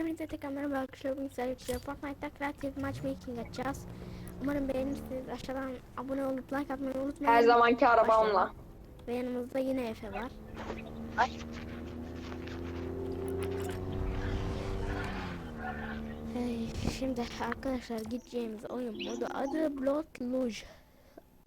Hepinize tekrar merhaba arkadaşlar. Bugün sizlerle birlikte Fortnite'da Creative Matchmaking açacağız. Umarım beğenirsiniz. Aşağıdan abone olup like atmayı unutmayın. Her zamanki arabamla. Ve yanımızda yine Efe var. Ay. Hey, şimdi arkadaşlar gideceğimiz oyun modu adı Blood Luge.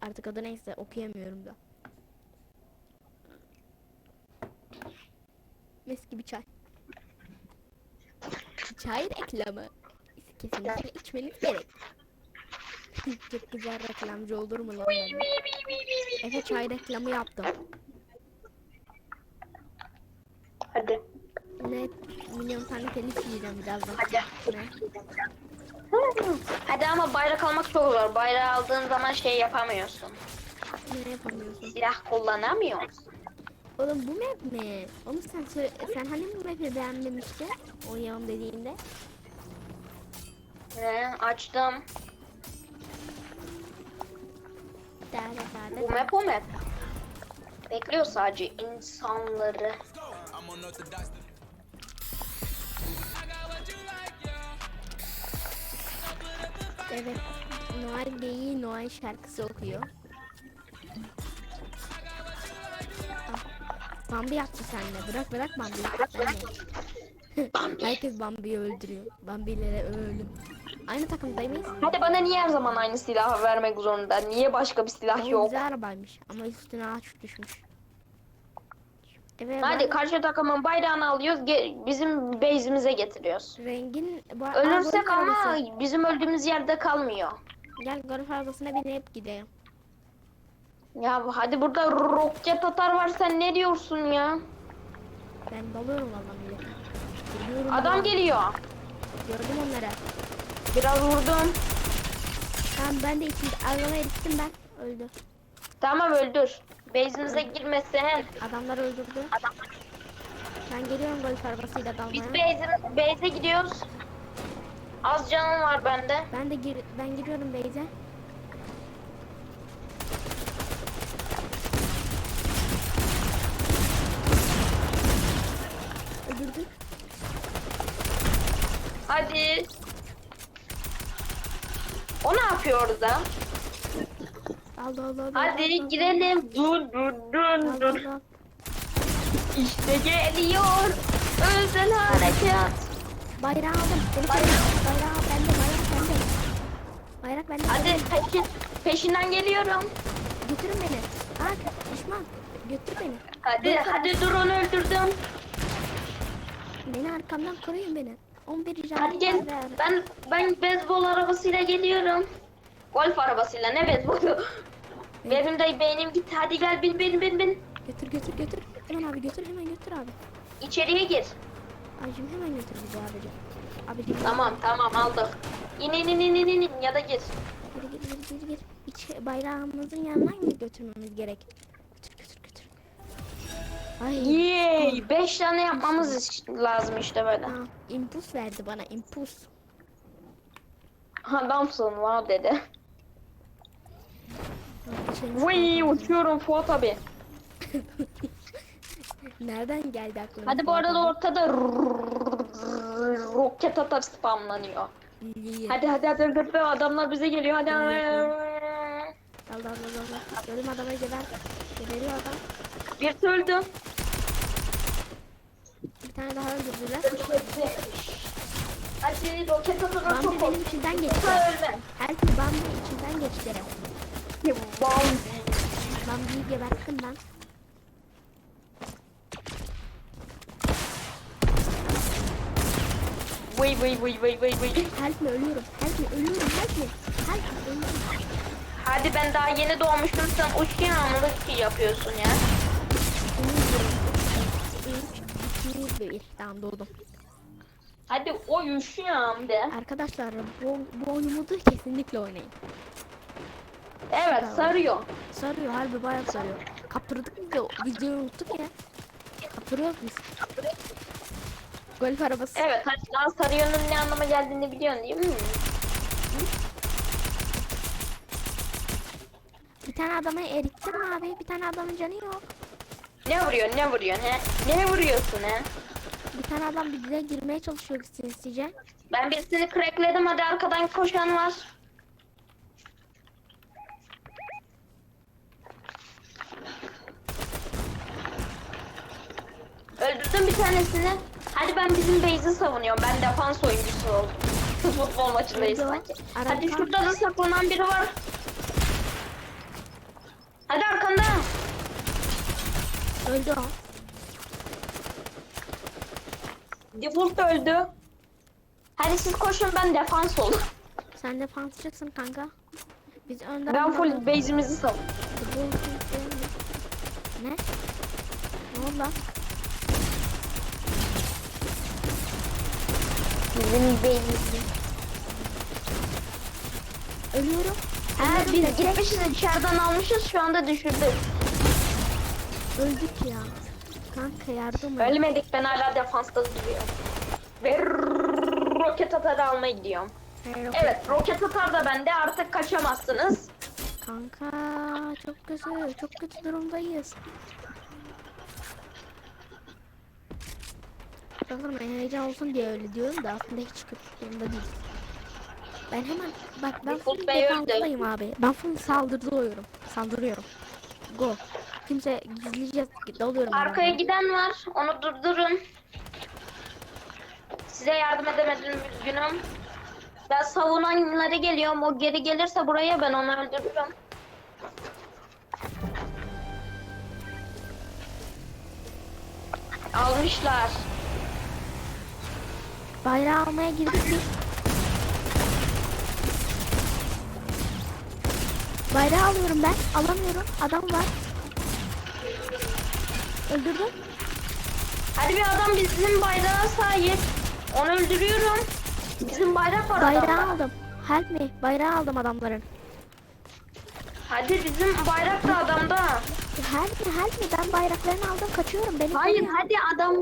Artık adı neyse okuyamıyorum da. Mis gibi çay. Çay reklamı. Kesinlikle içmeniz gerek. Çok güzel reklamcı olur mu lan? Efe çay reklamı yaptım. Hadi. Ne milyon tane telif yiyeceğim birazdan. Hadi. Ne? Hadi ama bayrak almak çok zor. Bayrağı aldığın zaman şey yapamıyorsun. Ne yapamıyorsun? Silah kullanamıyorsun. Oğlum bu map mi? Oğlum sen söyle, sen hani bu map'i beğenmemiştin? Oynayalım dediğinde. Ne? Açtım. Dere Bu dere. map o map. Bekliyor sadece insanları. Evet. Noel Bey'i Noel şarkısı okuyor. Bambi yaptı seninle. Bırak bırak Bambi'yi. Herkes Bambi'yi öldürüyor. Bambi'lere ölüm. Aynı takımdayız mıyız? Hadi bana niye her zaman aynı silahı vermek zorunda? Niye başka bir silah O yok? güzel arabaymış ama üstüne ağaç düşmüş. Evet, Hadi ben- karşı takımın bayrağını alıyoruz. ge- bizim base'imize getiriyoruz. Rengin Ölürsek ama bizim öldüğümüz yerde kalmıyor. Gel golf arabasına binip gidelim. Ya hadi burada roket atar var sen ne diyorsun ya? Ben dalıyorum valla millete. Geliyorum Adam geliyor. Gördüm onları. Biraz vurdum. Tamam ben de içinde arabaya eriştim ben. Öldü. Tamam öldür. Base'imize girmesin. Adamlar öldürdü. Ben geliyorum golf arabasıyla Biz dalmaya. base'e base'e gidiyoruz. Az canım var bende. Ben de gir ben giriyorum Beyze. Öldürdü. Hadi. O ne yapıyor orada? Aldı aldı aldı. Hadi girelim. Dur dur dur Al, dur. al, al. İşte geliyor. Özel harekat. Bayrağı aldım. Beni Bayrağı. Bayrağı bende. Bayrak bende. Bayrak bende. Hadi peşin, peşinden geliyorum. Götürün beni. Aa düşman. Götür beni. Hadi Dur, hadi dur onu öldürdüm. Beni arkamdan koruyun beni. 11 can Hadi gel. Ben ben beyzbol arabasıyla geliyorum. Golf arabasıyla ne beyzbolu? Benim de beynim gitti. Hadi gel bin bin bin bin. Götür götür götür. Hemen abi götür hemen götür abi. İçeriye gir. Abicim hemen götür bizi abicim. Abicim. Tamam tamam aldık. İn in in in in in, ya da gir. Hadi gir gir gir gir. İç bayrağımızın yanına mı götürmemiz gerek? Götür götür götür. Ay. Yay! 5 tane yapmamız lazım işte böyle. Aa, impuls verdi bana impuls. Adamsın wow dedi. Vıy uçuyorum Fuat abi. Nereden geldi aklına? Hadi bu arada ortada roket atar spamlanıyor. Hadi hadi hadi hadi, hadi adamlar bize geliyor hadi. Allah Allah Allah Allah. Gördüm adamı geber. Geberiyor adam. Bir öldü. Bir tane daha öldürdüler. Hadi roket atar Bambi çok benim içinden geçti. Herkes Bambi içinden geçti. Bam. Bambi'yi geberttim ben. Vıy vıy vıy vıy vıy vıy. Help me ölüyorum. Help me ölüyorum. Help me. Help me ölüyorum. Hadi ben daha yeni doğmuştum sen uç yağmurluk yapıyorsun ya. 3, 2, 1. Tamam doğdum. Hadi o üşüyorum de. Arkadaşlar bu, bu oyunu da kesinlikle oynayın. Evet sarıyor. Sarıyor harbi bayağı sarıyor. Kaptırdık o videoyu unuttuk ya. Kaptırıyoruz biz. Golf arabası. Evet hadi daha sarıyonun ne anlama geldiğini biliyorsun değil mi? Bir tane adamı erittim abi. Bir tane adamın canı yok. Ne vuruyorsun ne vuruyorsun he? Ne vuruyorsun he? Bir tane adam bize girmeye çalışıyor sinsice. Ben birisini crackledim hadi arkadan koşan var. Öldürdüm bir tanesini. Hadi ben bizim base'i savunuyorum. Ben defans oyuncusu oldum. Futbol maçındayız sanki. Hadi şurada da saklanan biri var. Hadi arkanda. Öldü o. Default öldü. Hadi siz koşun ben defans olun. Sen de fansçıksın kanka. Biz önden Ben full base'imizi savun. Ne? Ne oldu lan? Bizim base'imizi. Ölüyorum. Ha biz gitmişiz içeriden almışız şu anda düşürdük. Öldük ya. Kanka yardım et. Ölmedik ben hala defansta duruyorum. Ve roket atarı almaya gidiyorum. Hayır, Evet roket atar da bende artık kaçamazsınız. Kanka çok kötü, çok kötü durumdayız. Bakın ben heyecan olsun diye öyle diyorum da aslında hiç kötü durumda değil. Ben hemen bak ben full defanstayım abi. Ben full saldırıyorum. Saldırıyorum. Go. Kimse gizlice dalıyorum. Arkaya adamlara. giden var onu durdurun. Size yardım edemedim üzgünüm. Ben savunanlara geliyorum. O geri gelirse buraya ben onu öldürürüm. Almışlar. Bayrağı almaya girdik biz. Bayrağı alıyorum ben. Alamıyorum. Adam var. Öldürdüm. Hadi bir adam bizim bayrağa sahip. Onu öldürüyorum. Bizim bayrak var Bayrağı adamda. aldım. Help me. Bayrağı aldım adamların. Hadi bizim bayrak da adamda. Help me, help me. Ben bayraklarını aldım. Kaçıyorum. Beni Hayır hadi adam.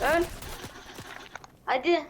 Öl. Hadi.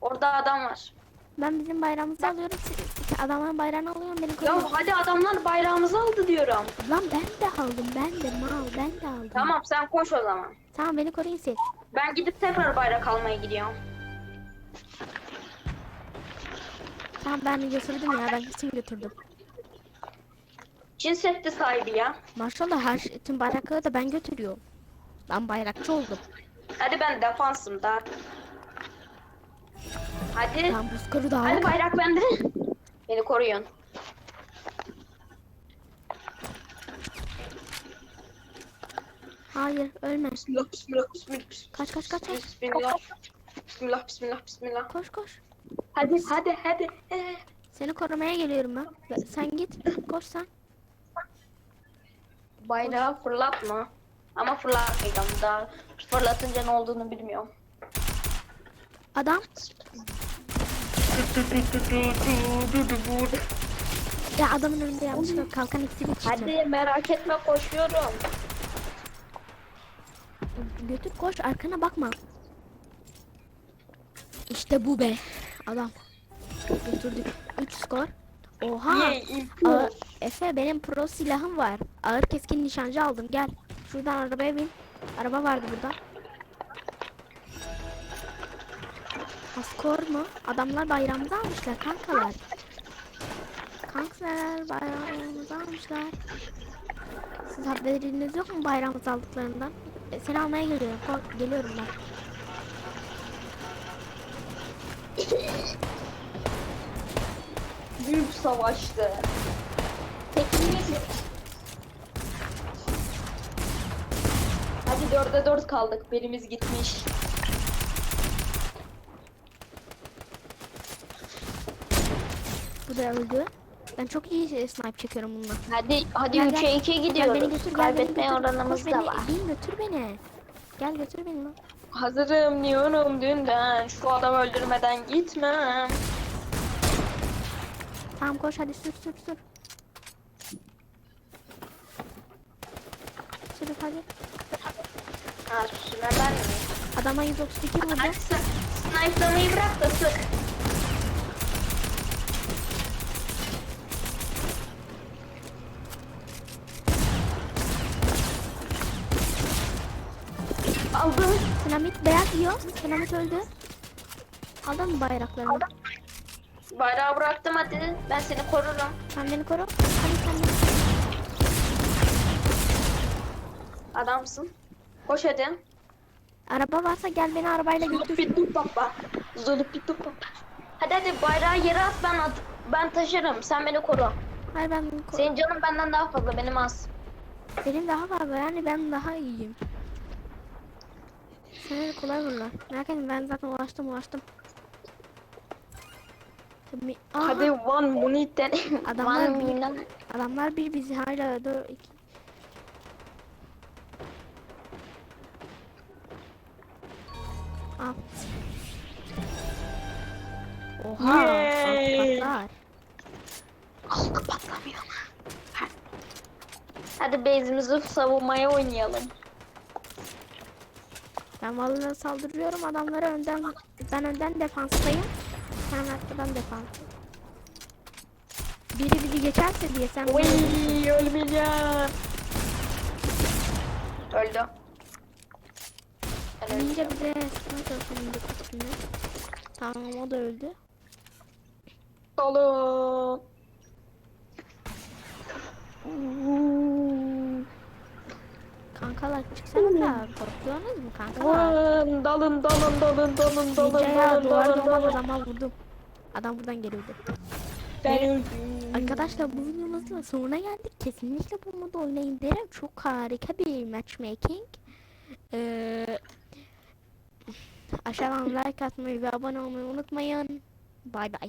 Orada adam var. Ben bizim bayrağımızı alıyorum. Siz- Adamların bayrağını alıyorum. Beni Ya koruyun. hadi adamlar bayrağımızı aldı diyorum. Lan ben de aldım. Ben de mal. Ben de aldım. Tamam sen koş o zaman. Tamam beni koruyun siz. Ben gidip tekrar bayrak almaya gidiyorum. Tamam ben götürdüm ya. Ben kesin götürdüm. Çin setti sahibi ya. Maşallah her şey, tüm bayrakları da ben götürüyorum. Ben bayrakçı oldum. Hadi ben defansım da. Hadi. Ben buzkırı da Hadi bayrak bende. Beni koruyun. Hayır ölme. Bismillah bismillah bismillah. Kaç kaç kaç kaç. Bismillah. Bismillah bismillah bismillah. Koş koş. Hadi hadi hadi. Ee, Seni korumaya geliyorum ben. Sen git. Koş sen. Bayrağı fırlatma. Ama fırlatmayacağım daha. Fırlatınca ne olduğunu bilmiyorum. Adam. Ya adamın önünde yanlışlıkla kalkan iksiri içtim. Hadi merak etme koşuyorum. Götür koş arkana bakma. İşte bu be. Adam. Götürdük. 3 skor. Oha. Ağır- Efe benim pro silahım var. Ağır keskin nişancı aldım gel. Şuradan arabaya bin. Araba vardı burada. Ha, skor mu? Adamlar bayrağımızı almışlar kankalar. Kankalar bayrağımızı almışlar. Siz haberiniz yok mu bayrağımızı aldıklarından? E, seni almaya geliyorum. Ko- geliyorum ben. Büyük savaştı. Tekniğimiz Hadi dörde dört kaldık. Birimiz gitmiş. Da öldü. Ben çok iyi e, snipe çekiyorum bununla. Hadi hadi Gel, 3'e gel. 2'ye Gel beni gidiyoruz. götür, gel beni Kaybetme götür. oranımız Koş da beni, var. bin götür beni. Gel götür beni lan. Hazırım diyorum dünden. Şu adamı öldürmeden gitmem. Tamam koş hadi sür sür sür. Sür hadi. Ha süre ben mi? Adama 132 vurdu. Sniper'lamayı bırak da sık. Aldım. Dinamit beyaz yiyor. Dinamit öldü. Aldın mı bayraklarını? Bayrağı bıraktım hadi. Ben seni korurum. Sen beni koru. Hadi sen beni. Adamsın. Koş hadi. Araba varsa gel beni arabayla götür. Zulupitu papa. Zulupitu papa. Hadi hadi bayrağı yere at ben at. Ben taşırım. Sen beni koru. Hayır ben koru. Senin canın benden daha fazla benim az. Benim daha fazla yani ben daha iyiyim. Sana kolay vururlar. Etme ben zaten ulaştım ulaştım. Aha, Hadi one minute. Adamlar one bir- minute. Adamlar bir bizi hala dört iki. Al. Oha, katlar. Halkı patlamıyor. Hadi base'imizi savunmaya oynayalım. Ben vallahi saldırıyorum adamlara önden ben önden defanstayım. Sen arkadan defans. Biri bizi geçerse diye sen Oy ölmeyeceğim. Öldü. Ben Ninja çalışıyor ninja kostümü. Tamam o da öldü. Dolu. Kankalar çıksana korkuyorsunuz mu kankalar? Dalın dalın dalın dalın dalın dalın Ninja'ya dalın duvar dalın dolmaz dalın. adama vurdum. Adam buradan geliyordu. Ben Evet. öldüm. Arkadaşlar bu videomuzda sonuna geldik. Kesinlikle bu modu oynayın derim. Çok harika bir matchmaking. Ee, aşağıdan like atmayı ve abone olmayı unutmayın. Bay bay.